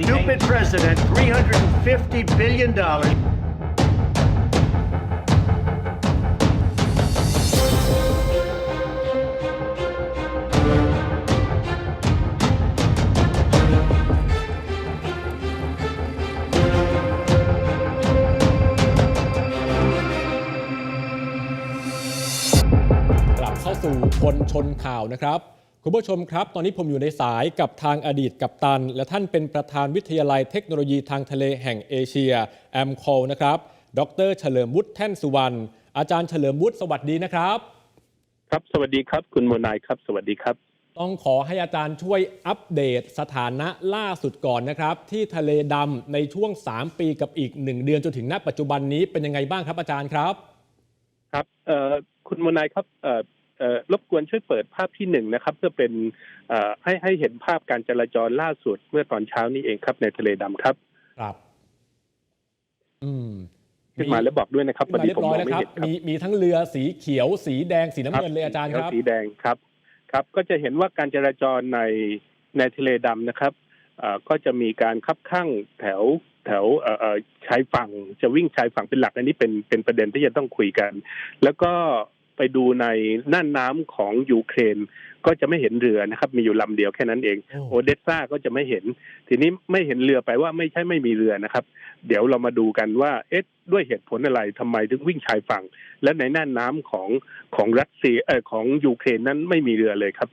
cabinet. You haven't been alone. Stupid president, $350 billion. กลับเข้าสู่คนชนข่าวนะครับ คุณผู้ชมครับ ตอนนี้ผมอยู่ในสายกับทางอดีตกัปตัน และท่านเป็นประธานวิทยาลัยเทคโนโลยีทางทะเลแห่งเอเชียแอมคอลนะครับ ดรเฉลิมวุฒิแท่นสุวรรณอาจารย์เฉลิมวุฒิสวัสดีนะครับ ครับสวัสดีครับ คุณโมนายครับ สวัสดีครับ ต้องขอให้อาจารย์ช่วยอัปเดตสถานะล่าสุดก่อนนะครับ ที่ทะเลดำในช่วง 3 ปีกับอีก 1 เดือนจนถึงณปัจจุบันนี้เป็นยังไงบ้างครับอาจารย์ครับ ครับเอ่อคุณโมนายครับเอ่อเอ่อ รบกวนช่วยเปิดภาพที่หนึ่งนะครับ เพื่อเป็นเอ่อให้ให้เห็นภาพการจราจรล่าสุดเมื่อตอนเช้านี้เองครับ ในทะเลดำครับ ครับ อืมขึ้นมาแล้วบอกด้วยนะครับขึ้นมาเรียบร้อยแล้วครับครับมีมีทั้งเรือสีเขียว สีแดงสีน้ำเงินเลยอาจารย์ครับ สีแดงครับ ครับ ก็จะเห็นว่าการจราจรในในทะเลดำนะครับเอ่อก็จะมีการคับข้างแถวแถวเอ่อเอ่อชายฝั่งจะวิ่งชายฝั่งเป็นหลักอันนี้เป็นเป็นประเด็นที่จะต้องคุยกัน แล้วก็ ไปดูในน่านน้ำของยูเครน ก็จะไม่เห็นเรือนะครับ มีอยู่ลำเดียวแค่นั้นเองโอ้โอเดสซาก็จะไม่เห็น ทีนี้ไม่เห็นเรือไปว่าไม่ใช่ไม่มีเรือนะครับ เดี๋ยวเรามาดูกันว่าเอ๊ะด้วยเหตุผลอะไรทำไมถึงวิ่งชายฝั่ง และในน่านน้ำของของรัสเซียเออของยูเครนนั้นไม่มีเรือเลยครับ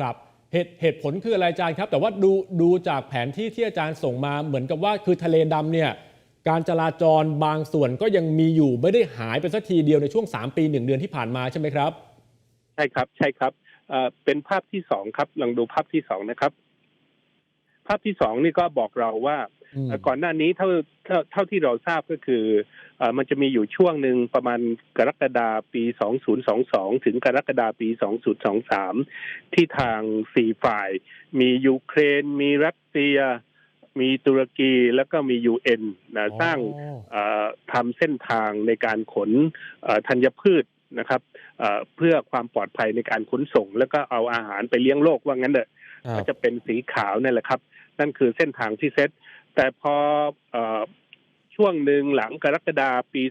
ครับเหตุเหตุผลคืออะไรอาจารย์ครับ แต่ว่าดูดูจากแผนที่ที่อาจารย์ส่งมาเหมือนกับว่าคือทะเลดำเนี่ย การจราจรบางส่วนก็ยังมีอยู่ไม่ได้หายไปสักทีเดียวในช่วง 3 ปี 1 เดือนที่ผ่านมาใช่ไหมครับ ใช่ครับใช่ครับเอ่อเป็นภาพที่สองครับลองดูภาพที่สองนะครับ ภาพที่สองนี่ก็บอกเราว่าอืมเอ่อก่อนหน้านี้เท่าเท่าเท่าที่เราทราบก็คือเอ่อมันจะมีอยู่ช่วงหนึ่งประมาณกรกฎาปี 2022 ถึงกรกฎาปี 2023 ที่ทางสี่ฝ่าย มียูเครน มีรัสเซีย มีตุรกีแล้วก็มียูเอ็นนะสร้างอ๋อเอ่อทำเส้นทางในการขนเอ่อธัญพืชนะครับเอ่อเพื่อความปลอดภัยในการขนส่ง แล้วก็เอาอาหารไปเลี้ยงโลกว่างั้นเถอะครัก็บจะเป็นสีขาวนั่นแหละครับ นั่นคือเส้นทางที่เซตแต่พอเออช่วงหนึ่งหลังกรกฎาปี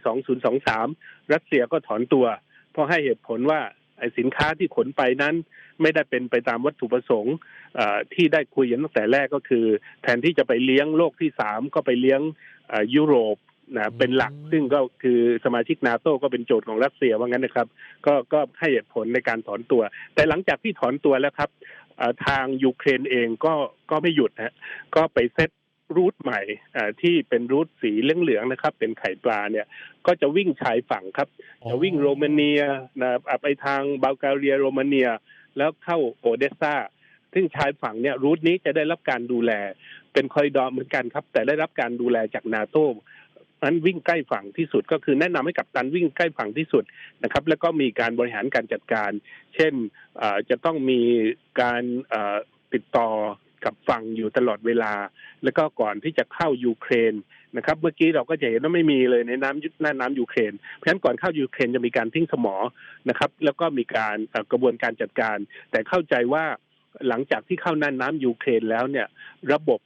2023 รัสเซียก็ถอนตัว เพราะให้เหตุผลว่าไอ้สินค้าที่ขนไปนั้น ไม่ได้เป็นไปตามวัตถุประสงค์เอ่อที่ได้คุยกันตั้งแต่แรกก็คือ แทนที่จะไปเลี้ยงโลกที่สามก็ไปเลี้ยงเอ่อยุโรปนะเป็นหลักซึ่งก็คือสมาชิกนาโตก็เป็นโจทย์ของรัสเซียว่างั้นนะครับ ก็ก็ให้เหตุผลในการถอนตัว แต่หลังจากที่ถอนตัวแล้วครับเอ่อทางยูเครนเองก็ก็ไม่หยุดนะก็ไปเซตรูทใหม่เอ่อที่เป็นรูทสีเหลืองๆนะครับ เป็นไข่ปลาเนี่ย ก็จะวิ่งชายฝั่งครับ จะวิ่งโรมาเนียนะอะไปทางบัลแกเรียโรมาเนีย แล้วเข้าโอเดสซาซึ่งชายฝั่งเนี่ยรูทนี้จะได้รับการดูแล เป็นคอริดอร์เหมือนกันครับ แต่ได้รับการดูแลจากนาโต้นั้นวิ่งใกล้ฝั่งที่สุดก็คือแนะนำให้กับตันวิ่งใกล้ฝั่งที่สุดนะครับ แล้วก็มีการบริหารการจัดการ เช่นจะต้องมีการติดต่อ กับฝั่งอยู่ตลอดเวลา แล้วก็ก่อนที่จะเข้ายูเครนนะครับ เมื่อกี้เราก็จะเห็นว่าไม่มีเลยในน้ำหน้าน้ำยูเครน เพราะฉะนั้นก่อนเข้ายูเครนจะมีการทิ้งสมอนะครับ แล้วก็มีการกระบวนการจัดการ แต่เข้าใจว่าหลังจากที่เข้าน่านน้ำยูเครนแล้วเนี่ย ระบบ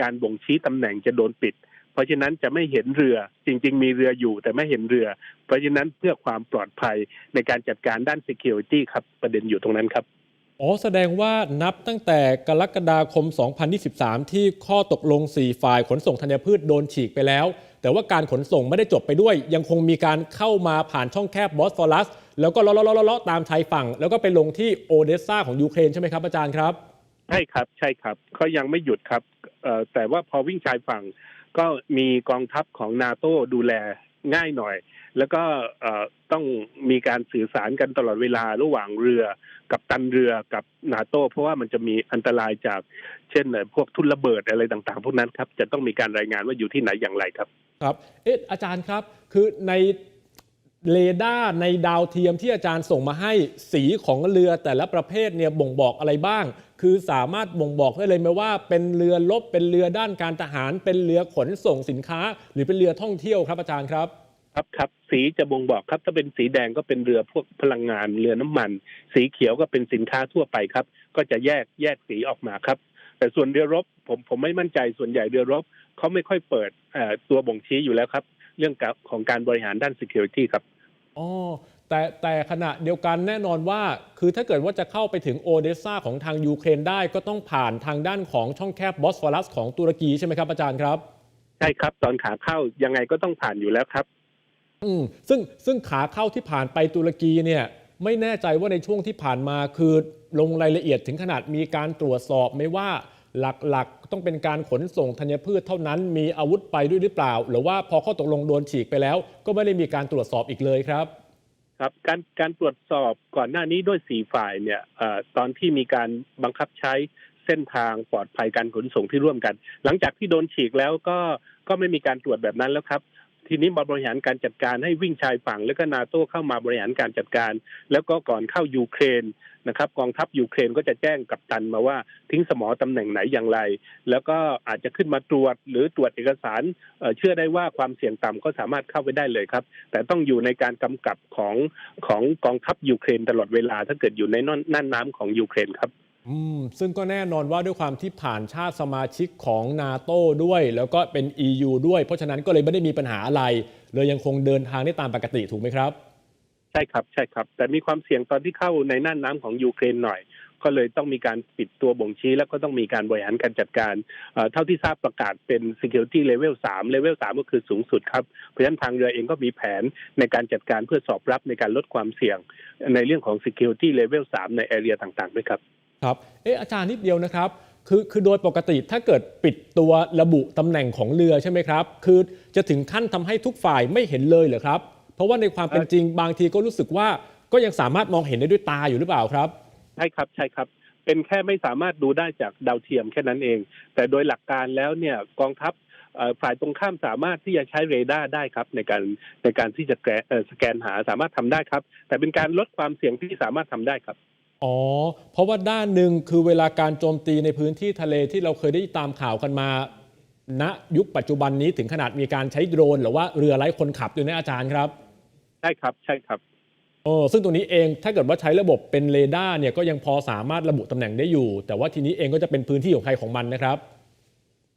การบ่งชี้ตำแหน่งจะโดนปิด เพราะฉะนั้นจะไม่เห็นเรือจริง ๆ มีเรืออยู่แต่ไม่เห็นเรือ เพราะฉะนั้นเพื่อความปลอดภัยในการจัดการด้าน security ครับประเด็นอยู่ตรงนั้นครับ อ๋อแสดงว่านับตั้งแต่กรกฎาคม 2023 ที่ข้อตกลง 4 ฝ่ายขนส่งธัญพืชโดนฉีกไปแล้ว แต่ว่าการขนส่งไม่ได้จบไปด้วย ยังคงมีการเข้ามาผ่านช่องแคบบอสฟอรัส แล้วก็เลาะๆๆตามชายฝั่ง แล้วก็ไปลงที่โอเดสซาของยูเครนใช่ไหมครับอาจารย์ครับ ใช่ครับใช่ครับเขายังไม่หยุดครับแต่ว่าพอวิ่งชายฝั่งก็มีกองทัพของนาโตดูแล ง่ายหน่อย แล้วก็ต้องมีการสื่อสารกันตลอดเวลาระหว่างเรือกับตันเรือกับนาโต้เพราะว่ามันจะมีอันตรายจากเช่น พวกทุนระเบิดอะไรต่างๆ พวกนั้นครับ จะต้องมีการรายงานว่าอยู่ที่ไหนอย่างไรครับ ครับ เอ๊ะอาจารย์ครับ คือใน เรดาร์ในดาวเทียมที่อาจารย์ส่งมาให้สีของเรือแต่ละประเภทเนี่ยบ่งบอกอะไรบ้าง คือสามารถบ่งบอกได้เลยไหมว่า เป็นเรือลบเป็นเรือด้านการทหาร เป็นเรือขนส่งสินค้า หรือเป็นเรือท่องเที่ยวครับอาจารย์ครับ ครับครับสีจะบ่งบอกครับ ถ้าเป็นสีแดงก็เป็นเรือพวกพลังงานเรือน้ำมัน สีเขียวก็เป็นสินค้าทั่วไปครับ ก็จะแยกแยกสีออกมาครับ แต่ส่วนเรือรบผมผมไม่มั่นใจส่วนใหญ่เรือรบเขาไม่ค่อยเปิดตัวบ่งชี้อยู่แล้วครับเรื่องกับของการบริหารด้าน security ครับอ๋อแต่แต่ขณะเดียวกันแน่นอนว่า คือถ้าเกิดว่าจะเข้าไปถึงโอเดสซาของทางยูเครนได้ก็ต้องผ่านทางด้านของช่องแคบบอสฟอรัสของตุรกีใช่ไหมครับอาจารย์ครับ ใช่ครับตอนขาเข้ายังไงก็ต้องผ่านอยู่แล้วครับ อืมซึ่งซึ่งขาเข้าที่ผ่านไปตุรกีเนี่ยไม่แน่ใจว่าในช่วงที่ผ่านมาคือลงรายละเอียดถึงขนาดมีการตรวจสอบไหม่ว่า หลักๆ ต้องเป็นการขนส่งธัญพืชเท่านั้นมีอาวุธไปด้วยหรือเปล่า หรือว่าพอข้อตกลงโดนฉีกไปแล้ว ก็ไม่ได้มีการตรวจสอบอีกเลยครับ ครับการการตรวจสอบก่อนหน้านี้ด้วยสีฝ่ายเนี่ยออตอนที่มีการบังคับใช้เส้นทางปลอดภัยการขนส่งที่ร่วมกัน หลังจากที่โดนฉีกแล้วก็ก็ไม่มีการตรวจแบบนั้นแล้วครับทีนี้มาบริหารการจัดการให้วิ่งชายฝั่ง แล้วก็นาโต้เข้ามาบริหารการจัดการ แล้วก็ก่อนเข้ายูเครน นะครับกองทัพยูเครนก็จะแจ้งกับตันมาว่าทิ้งสมอตำแหน่งไหนอย่างไร แล้วก็อาจจะขึ้นมาตรวจหรือตรวจเอกสารเชื่อได้ว่าความเสี่ยงต่ำก็สามารถเข้าไปได้เลยครับ แต่ต้องอยู่ในการกำกับของของกองทัพยูเครนตลอดเวลา ถ้าเกิดอยู่ในน่านน่านน้ำของยูเครนครับอืมซึ่งก็แน่นอนว่าด้วยความที่ผ่านชาติสมาชิกของนาโต้ด้วย แล้วก็เป็น EU ด้วย เพราะฉะนั้นก็เลยไม่ได้มีปัญหาอะไร เลยยังคงเดินทางได้ตามปกติถูกไหมครับ ใช่ครับใช่ครับ แต่มีความเสี่ยงตอนที่เข้าในน่านน้ำของยูเครนหน่อย ก็เลยต้องมีการปิดตัวบ่งชี้แล้วก็ต้องมีการบริหารการจัดการ เท่าที่ทราบประกาศเป็น security level 3 level 3 ก็คือสูงสุดครับเพราะฉะนั้นทางเรือเองก็มีแผนในการจัดการเพื่อสอบรับในการลดความเสี่ยง ในเรื่องของ security level 3 ใน area ต่างๆด้วยครับครับเอออาจารย์นิดเดียวนะครับคือคือโดยปกติถ้าเกิดปิดตัวระบุตำแหน่งของเรือใช่ไหมครับ คือจะถึงขั้นทำให้ทุกฝ่ายไม่เห็นเลยเหรอครับ เพราะว่าในความเป็นจริงบางทีก็รู้สึกว่าก็ยังสามารถมองเห็นได้ด้วยตาอยู่หรือเปล่าครับ ใช่ครับใช่ครับ เป็นแค่ไม่สามารถดูได้จากดาวเทียมแค่นั้นเอง แต่โดยหลักการแล้วเนี่ยกองทัพเอ่อฝ่ายตรงข้ามสามารถที่จะใช้เรดาร์ได้ครับ ในการในการที่จะแกะเอ่อสแกนหาสามารถทำได้ครับ แต่เป็นการลดความเสี่ยงที่สามารถทำได้ครับอ๋อ เพราะว่าด้านหนึ่งคือเวลาการโจมตีในพื้นที่ทะเลที่เราเคยได้ตามข่าวกันมา ณยุคปัจจุบันนี้ถึงขนาดมีการใช้โดรน หรือว่าเรือไร้คนขับด้วยนะอาจารย์ครับ ใช่ครับใช่ครับเออซึ่งตัวนี้เองถ้าเกิดว่าใช้ระบบเป็นเรดาร์เนี่ยก็ยังพอสามารถระบุตำแหน่งได้อยู่ แต่ว่าทีนี้เองก็จะเป็นพื้นที่ของใครของมันนะครับ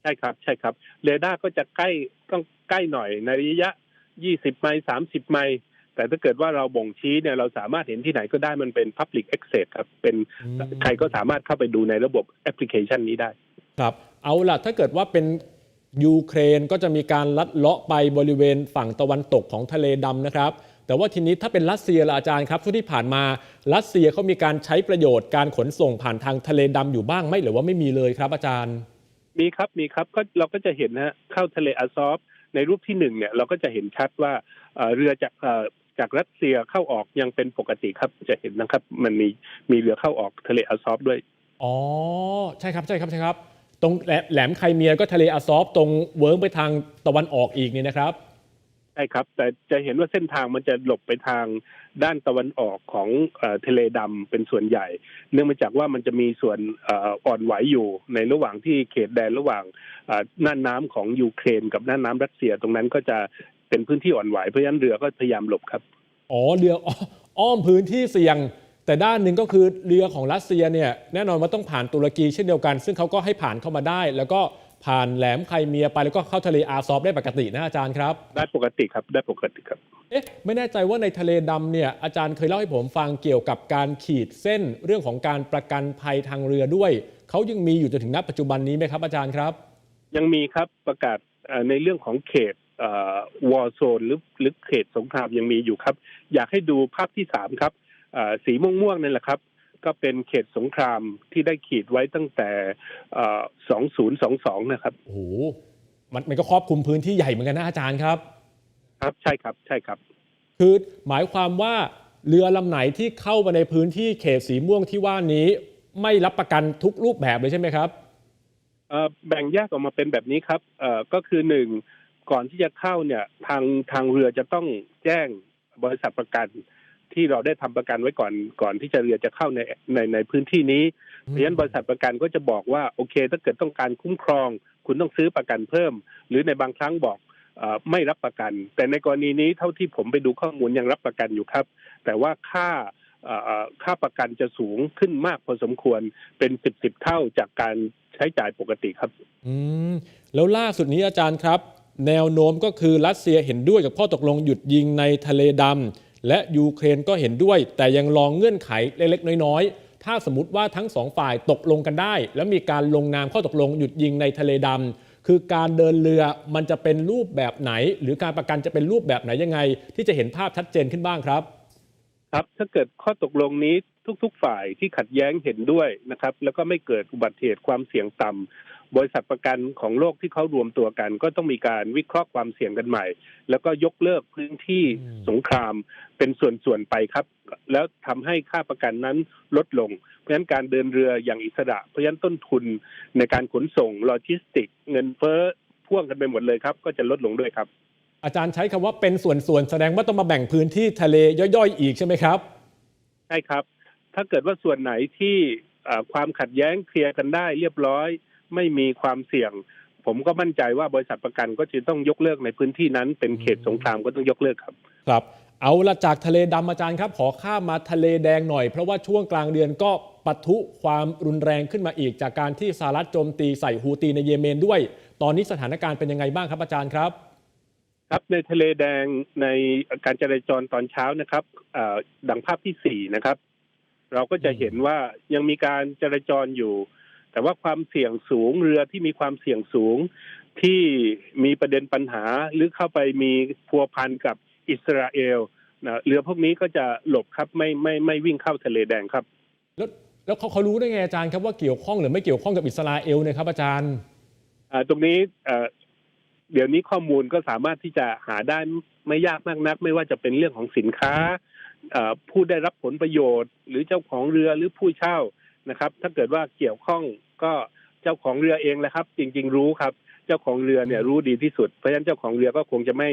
ใช่ครับใช่ครับเรดาร์ก็จะใกล้ต้องใกล้หน่อยในระยะ 20 ไมล์30 ไมล์แต่ถ้าเกิดว่าเราบ่งชี้เนี่ยเราสามารถเห็นที่ไหนก็ได้มันเป็น Public Access ครับเป็นอืมใครก็สามารถเข้าไปดูในระบบแอปพลิเคชันนี้ได้ ครับ เอาล่ะถ้าเกิดว่าเป็น ยูเครนก็จะมีการลัดเลาะไปบริเวณฝั่งตะวันตกของทะเลดำนะครับ แต่ว่าทีนี้ถ้าเป็นรัสเซียล่ะอาจารย์ครับช่วงที่ผ่านมารัสเซียเขามีการใช้ประโยชน์การขนส่งผ่านทางทะเลดำอยู่บ้างไหมหรือว่าไม่มีเลยครับอาจารย์ มีครับมีครับก็เราก็จะเห็นนะฮะเข้าทะเลอาซอฟในรูปที่หนึ่งเนี่ยเราก็จะเห็นชัดว่าเอ่อเรือจากเอ่อจากรัสเซียเข้าออกยังเป็นปกติครับจะเห็นนะครับ มันมีมีเรือเข้าออกทะเลอาซอฟด้วยอ๋อใช่ครับใช่ครับใช่ครับ ตรงแหลมแหลมไครเมียก็ทะเลอาซอฟตรงเวิร์งไปทางตะวันออกอีกนี่นะครับ ใช่ครับ แต่จะเห็นว่าเส้นทางมันจะหลบไปทางด้านตะวันออกของเอ่อทะเลดำเป็นส่วนใหญ่ เนื่องมาจากว่ามันจะมีส่วนเอ่ออ่อนไหวอยู่ในระหว่างที่เขตแดนระหว่างเอ่อน่านน้ำของยูเครน กับน่านน้ำรัสเซียตรงนั้นก็จะเป็นพื้นที่อ่อนไหวเพราะฉะนั้นเรือก็พยายามหลบครับ อ๋อเรืออ้ออ้อมพื้นที่เสี่ยง แต่ด้านหนึ่งก็คือเรือของรัสเซียเนี่ยแน่นอนว่าต้องผ่านตุรกีเช่นเดียวกัน ซึ่งเขาก็ให้ผ่านเข้ามาได้ แล้วก็ผ่านแหลมไครเมียไปแล้วก็เข้าทะเลอาซอฟได้ปกตินะอาจารย์ครับ ได้ปกติครับได้ปกติครับ เอ๊ะไม่แน่ใจว่าในทะเลดำเนี่ยอาจารย์เคยเล่าให้ผมฟังเกี่ยวกับการขีดเส้นเรื่องของการประกันภัยทางเรือด้วยเขายังมีอยู่จนถึงณปัจจุบันนี้ไหมครับอาจารย์ครับ ยังมีครับประกาศเอ่อในเรื่องของเขตวอร์โซนหรือหรือเขตสงครามยังมีอยู่ครับ อยากให้ดูภาพที่สามครับเอ่อ สีม่วงๆนั่นแหละครับ ก็เป็นเขตสงครามที่ได้ขีดไว้ตั้งแต่เอ่อ2022 นะครับ โอ้โหมันมันก็ครอบคลุมพื้นที่ใหญ่เหมือนกันนะอาจารย์ครับ ครับใช่ครับใช่ครับ คือหมายความว่าเรือลำไหนที่เข้ามาในพื้นที่เขตสีม่วงที่ว่านี้ ไม่รับประกันทุกรูปแบบเลยใช่ไหมครับเอ่อแบ่งแยกออกมาเป็นแบบนี้ครับเอ่อก็คือหนึ่งก่อนที่จะเข้าเนี่ยทางทางเรือจะต้องแจ้งบริษัทประกัน ที่เราได้ทำประกันไว้ก่อนก่อนที่จะเรือจะเข้าในในในพื้นที่นี้เพราะฉะนั้นบริษัทประกันก็จะบอกว่าโอเค ถ้าเกิดต้องการคุ้มครอง คุณต้องซื้อประกันเพิ่ม หรือในบางครั้งบอกเอ่อไม่รับประกัน แต่ในกรณีนี้เท่าที่ผมไปดูข้อมูลยังรับประกันอยู่ครับ แต่ว่าค่าเอ่อเอ่อค่าประกันจะสูงขึ้นมากพอสมควรเป็นสิบสิบเท่าจากการใช้จ่ายปกติครับ อืมแล้วล่าสุดนี้อาจารย์ครับ แนวโน้มก็คือรัสเซียเห็นด้วยกับข้อตกลงหยุดยิงในทะเลดำ และยูเครนก็เห็นด้วย แต่ยังรองเงื่อนไขเล็กๆ น้อยๆ ถ้าสมมติว่าทั้งสองฝ่ายตกลงกันได้ แล้วมีการลงนามข้อตกลงหยุดยิงในทะเลดำคือการเดินเรือมันจะเป็นรูปแบบไหน หรือการประกันจะเป็นรูปแบบไหนยังไง ที่จะเห็นภาพชัดเจนขึ้นบ้างครับ ครับถ้าเกิดข้อตกลงนี้ทุก ๆ ฝ่ายที่ขัดแย้งเห็นด้วยนะครับ แล้วก็ไม่เกิดอุบัติเหตุความเสี่ยงต่ำ บริษัทประกันของโลกที่เขารวมตัวกัน ก็ต้องมีการวิเคราะห์ความเสี่ยงกันใหม่ แล้วก็ยกเลิกพื้นที่อืมสงครามเป็นส่วนๆไปครับ แล้วทำให้ค่าประกันนั้นลดลง เพราะฉะนั้นการเดินเรืออย่างอิสระ เพราะฉะนั้นต้นทุนในการขนส่งโลจิสติก เงินเฟ้อพ่วงกันไปหมดเลยครับ ก็จะลดลงด้วยครับ อาจารย์ใช้คำว่าเป็นส่วนๆแสดงว่าต้องมาแบ่งพื้นที่ทะเลย่อยๆ อีกใช่ไหมครับใช่ครับ ถ้าเกิดว่าส่วนไหนที่เอ่อความขัดแย้งเคลียร์กันได้เรียบร้อย ไม่มีความเสี่ยง ผมก็มั่นใจว่าบริษัทประกันก็จะต้องยกเลิกในพื้นที่นั้น เป็นเขตสงครามก็ต้องยกเลิกครับ ครับ เอาละจากทะเลดำอาจารย์ครับ ขอข้ามมาทะเลแดงหน่อย เพราะว่าช่วงกลางเดือนก็ปะทุความรุนแรงขึ้นมาอีก จากการที่สหรัฐโจมตีใส่ฮูตีในเยเมนด้วย ตอนนี้สถานการณ์เป็นยังไงบ้างครับอาจารย์ครับครับในทะเลแดงในการจราจรตอนเช้านะครับเอ่อดังภาพที่สี่นะครับ เราก็จะเห็นว่ายังมีการจราจรอยู่ แต่ว่าความเสี่ยงสูงเรือที่มีความเสี่ยงสูงที่มีประเด็นปัญหาหรือเข้าไปมีพัวพันกับอิสราเอลนะเรือพวกนี้ก็จะหลบครับไม่ไม่ไม่วิ่งเข้าทะเลแดงครับ แล้วแล้วเขาเขารู้ได้ไงอาจารย์ครับว่าเกี่ยวข้องหรือไม่เกี่ยวข้องกับอิสราเอลเนะครับอาจารย์อ่าตรงนี้เอ่อเดี๋ยวนี้ข้อมูลก็สามารถที่จะหาได้ไม่ยากมากนัก ไม่ว่าจะเป็นเรื่องของสินค้าเอ่อผู้ได้รับผลประโยชน์ หรือเจ้าของเรือหรือผู้เช่านะครับ ถ้าเกิดว่าเกี่ยวข้อง ก็เจ้าของเรือเองแหละครับ จริง ๆ รู้ครับ เจ้าของเรือเนี่ยรู้ดีที่สุดเพราะฉะนั้นเจ้าของเรือก็คงจะไม่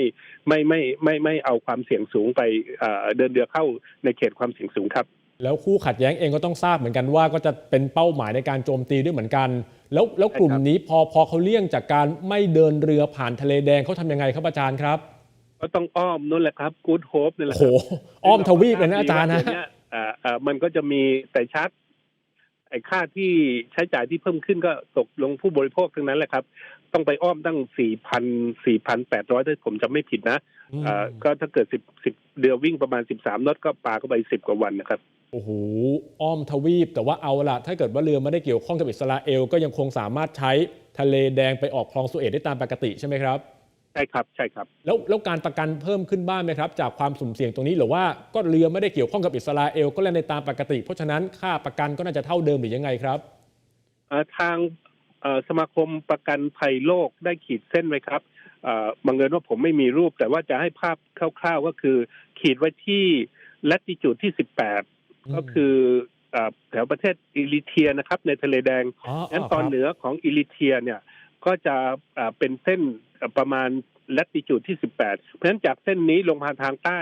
ไม่ไม่ไม่ไม่เอาความเสี่ยงสูงไปเอ่อเดินเรือเข้าในเขตความเสี่ยงสูงครับ แล้วคู่ขัดแย้งเองก็ต้องทราบเหมือนกันว่าก็จะเป็นเป้าหมายในการโจมตีด้วยเหมือนกัน แล้วแล้วกลุ่มใช่ครับนี้พอพอเขาเลี่ยงจากการไม่เดินเรือผ่านทะเลแดงเขาทำยังไงครับอาจารย์ครับก็ต้องอ้อมนั่นแหละครับกู๊ดโฮปนี่แหโอ้ละโหครับอ้อมทวีปเลยนะอาจารย์นะเดี๋วเนี้อ่าอ่ามันก็จะมีแต่ชัด ไอ้ค่าที่ใช้จ่ายที่เพิ่มขึ้นก็ตกลงผู้บริโภคทั้งนั้นแหละครับ ต้องไปอ้อมตั้งสี่พันสี่พันแปดร้อยถ้าผมจำไม่ผิดนะอืมอ่าก็ถ้าเกิดสิบสิบเดือวิ่งประมาณสิบสามนอตก็ปาเข้าไปสิบกว่าวันนะครับโอ้โห อ้อมทวีป แต่ว่าเอาละถ้าเกิดว่าเรือไม่ได้เกี่ยวข้องกับอิสราเอล ก็ยังคงสามารถใช้ทะเลแดงไปออกคลองสุเอตได้ตามปกติใช่ไหมครับ ใช่ครับใช่ครับ แล้วแล้วการประกันเพิ่มขึ้นบ้างไหมครับ จากความสุ่มเสี่ยงตรงนี้หรือว่าก็เรือไม่ได้เกี่ยวข้องกับอิสราเอลก็เล่นในตามปกติ เพราะฉะนั้นค่าประกันก็น่าจะเท่าเดิมหรือยังไงครับเอ่อทางเอ่อสมาคมประกันภัยโลกได้ขีดเส้นไว้ครับเอ่อบังเอิญว่าผมไม่มีรูป แต่ว่าจะให้ภาพคร่าว ๆก็คือ ขีดไว้ที่ลัติจูดที่ 18 ก็คือเอ่อแถวประเทศอิลิเทียนะครับ ในทะเลแดงอ๋องั้นอ๋อตอนครับเหนือของอิลิเทียเนี่ย ก็จะเป็นเส้นประมาณลัติจูดที่ 18 เพราะฉะนั้นจากเส้นนี้ลงมาทางใต้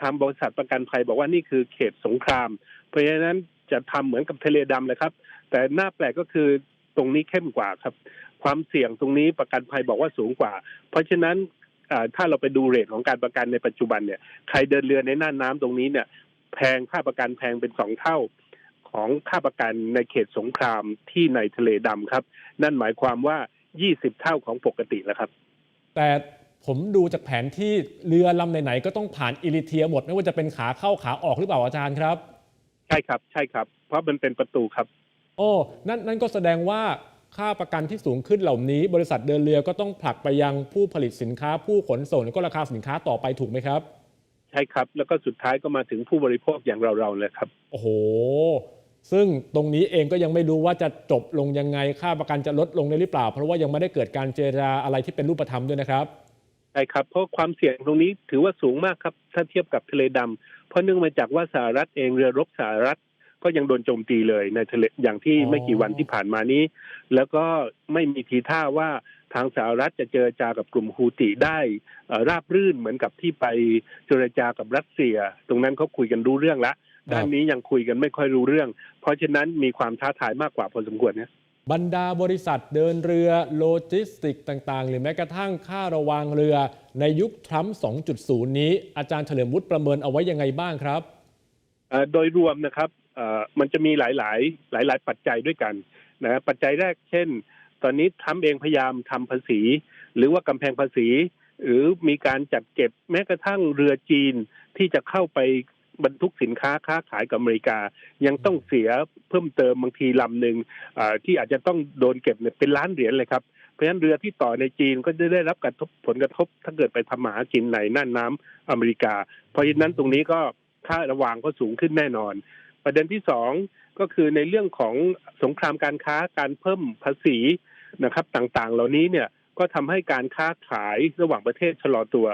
ทางบริษัทประกันภัยบอกว่านี่คือเขตสงคราม เพราะฉะนั้นจะทำเหมือนกับทะเลดำเลยครับ แต่หน้าแปลกก็คือตรงนี้เข้มกว่าครับ ความเสี่ยงตรงนี้ประกันภัยบอกว่าสูงกว่า เพราะฉะนั้นถ้าเราไปดูเรทของการประกันในปัจจุบันเนี่ยใครเดินเรือในน่านน้ำตรงนี้เนี่ย แพงค่าประกันแพงเป็นสองเท่าของค่าประกันในเขตสงครามที่ในทะเลดำครับ นั่นหมายความว่า 20เท่าของปกติแล้วครับ แต่ผมดูจากแผนที่เรือลำไหนๆก็ต้องผ่านอิลิเทียหมดไม่ว่าจะเป็นขาเข้าขาออกหรือเปล่าอาจารย์ครับ ใช่ครับใช่ครับ เพราะมันเป็นประตูครับ โอ้นั่นนั่นก็แสดงว่าค่าประกันที่สูงขึ้นเหล่านี้ บริษัทเดินเรือก็ต้องผลักไปยังผู้ผลิตสินค้า ผู้ขนส่งแล้วก็ราคาสินค้าต่อไปถูกไหมครับ ใช่ครับ แล้วก็สุดท้ายก็มาถึงผู้บริโภคอย่างเราๆเลยครับ โอ้โห ซึ่งตรงนี้เองก็ยังไม่รู้ว่าจะจบลงยังไงค่าประกันจะลดลงได้หรือเปล่า เพราะว่ายังไม่ได้เกิดการเจรจาอะไรที่เป็นรูปธรรมด้วยนะครับใช่ครับเพราะความเสี่ยงตรงนี้ถือว่าสูงมากครับถ้าเทียบกับทะเลดำเพราะเนื่องมาจากว่าสหรัฐเองเรือรบสหรัฐก็ยังโดนโจมตีเลยในทะเลอย่างที่ไม่กี่วันที่ผ่านมานี้ แล้วก็ไม่มีทีท่าว่าทางสหรัฐจะเจรจากับกลุ่มฮูติได้ราบรื่นเหมือนกับที่ไปเจรจากับรัสเซีย ตรงนั้นเขาคุยกันรู้เรื่องและ ด้านนี้ยังคุยกันไม่ค่อยรู้เรื่อง เพราะฉะนั้นมีความท้าทายมากกว่าพอสมควรนะอบรรดาบริษัทเดินเรือโลจิสติกต่าง ๆ หรือแม้กระทั่งค่าระวางเรือ ในยุคทรัมป์ 2.0 นี้ อาจารย์เฉลิมวุฒิประเมินเอาไว้ยังไงบ้างครับเอ่อโดยรวมนะครับเอ่อมันจะมีหลาย ๆ หลาย ๆ ปัจจัยด้วยกันนะปัจจัยแรกเช่น ตอนนี้ทรัมป์เองพยายามทำภาษี หรือว่ากำแพงภาษี หรือมีการจัดเก็บแม้กระทั่งเรือจีนที่จะเข้าไป บรรทุกสินค้าค้าขายกับอเมริกา ยังต้องเสียเพิ่มเติมบางทีลำหนึ่งที่อาจจะต้องโดนเก็บเป็นล้านเหรียญเลยครับเพราะฉะนั้นเรือที่ต่อในจีนก็จะได้รับกระทบผลกระทบถ้าเกิดไปทำมาหากินในน่านน้ำอเมริกา เพราะฉะนั้นตรงนี้ก็ค่าระวางก็สูงขึ้นแน่นอน ประเด็นที่สองก็คือในเรื่องของสงครามการค้าการเพิ่มภาษีนะครับต่างๆ เหล่านี้เนี่ยก็ทำให้การค้าขายระหว่างประเทศชะลอตัว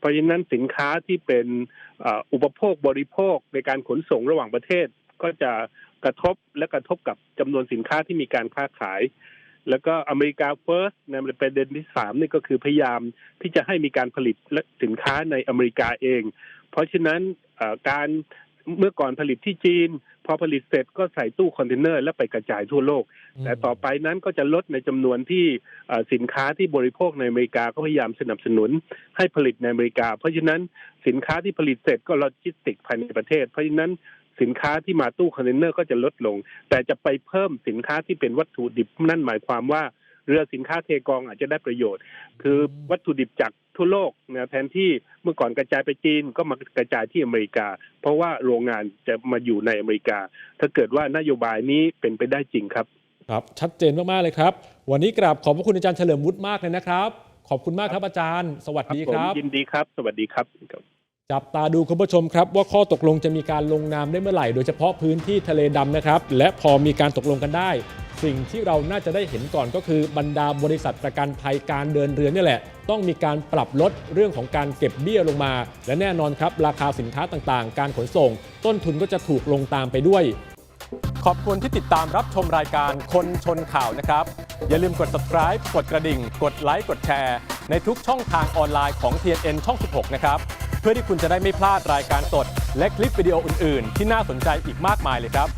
เพราะฉะนั้นสินค้าที่เป็นอุปโภคบริโภคในการขนส่งระหว่างประเทศ ก็จะกระทบและกระทบกับจำนวนสินค้าที่มีการค้าขาย แล้วก็อเมริกาเฟิร์สในประเด็นที่สามนี่ก็คือพยายามที่จะให้มีการผลิตและสินค้าในอเมริกาเอง เพราะฉะนั้นการ เมื่อก่อนผลิตที่จีน พอผลิตเสร็จก็ใส่ตู้คอนเทนเนอร์ แล้วไปกระจายทั่วโลก แต่ต่อไปนั้นก็จะลดในจำนวนที่เอ่อสินค้าที่บริโภคในอเมริกาก็พยายามสนับสนุนให้ผลิตในอเมริกา เพราะฉะนั้นสินค้าที่ผลิตเสร็จก็โลจิสติกภายในประเทศ เพราะฉะนั้นสินค้าที่มาตู้คอนเทนเนอร์ก็จะลดลง แต่จะไปเพิ่มสินค้าที่เป็นวัตถุดิบนั่นหมายความว่าเรือสินค้าเทกองอาจจะได้ประโยชน์ คือวัตถุดิบจาก ทั่วโลกนะแทนที่เมื่อก่อนกระจายไปจีนก็มากระจายที่อเมริกา เพราะว่าโรงงานจะมาอยู่ในอเมริกา ถ้าเกิดว่านโยบายนี้เป็นไปได้จริงครับ ครับ ชัดเจนมาก ๆ เลยครับ วันนี้กราบขอบพระคุณอาจารย์เฉลิมวุฒิมากเลยนะครับ ขอบคุณมากครับอาจารย์ สวัสดีครับผมยินดีครับ สวัสดีครับ จับตาดูคุณผู้ชมครับ ว่าข้อตกลงจะมีการลงนามได้เมื่อไหร่ โดยเฉพาะพื้นที่ทะเลดำนะครับ และพอมีการตกลงกันได้ สิ่งที่เราน่าจะได้เห็นก่อนก็คือบรรดาบริษัทประกันภัยการเดินเรือนี่แหละ ต้องมีการปรับลดเรื่องของการเก็บเบี้ยลงมา และแน่นอนครับ ราคาสินค้าต่างๆ การขนส่ง ต้นทุนก็จะถูกลงตามไปด้วย ขอบคุณที่ติดตามรับชมรายการคนชนข่าวนะครับ อย่าลืมกด subscribe กดกระดิ่ง กดไลค์กดแชร์ในทุกช่องทางออนไลน์ของ TNN ช่อง 16 นะครับ เพื่อที่คุณจะได้ไม่พลาดรายการสด และคลิปวิดีโออื่น ๆ ที่น่าสนใจอีกมากมายเลยครับ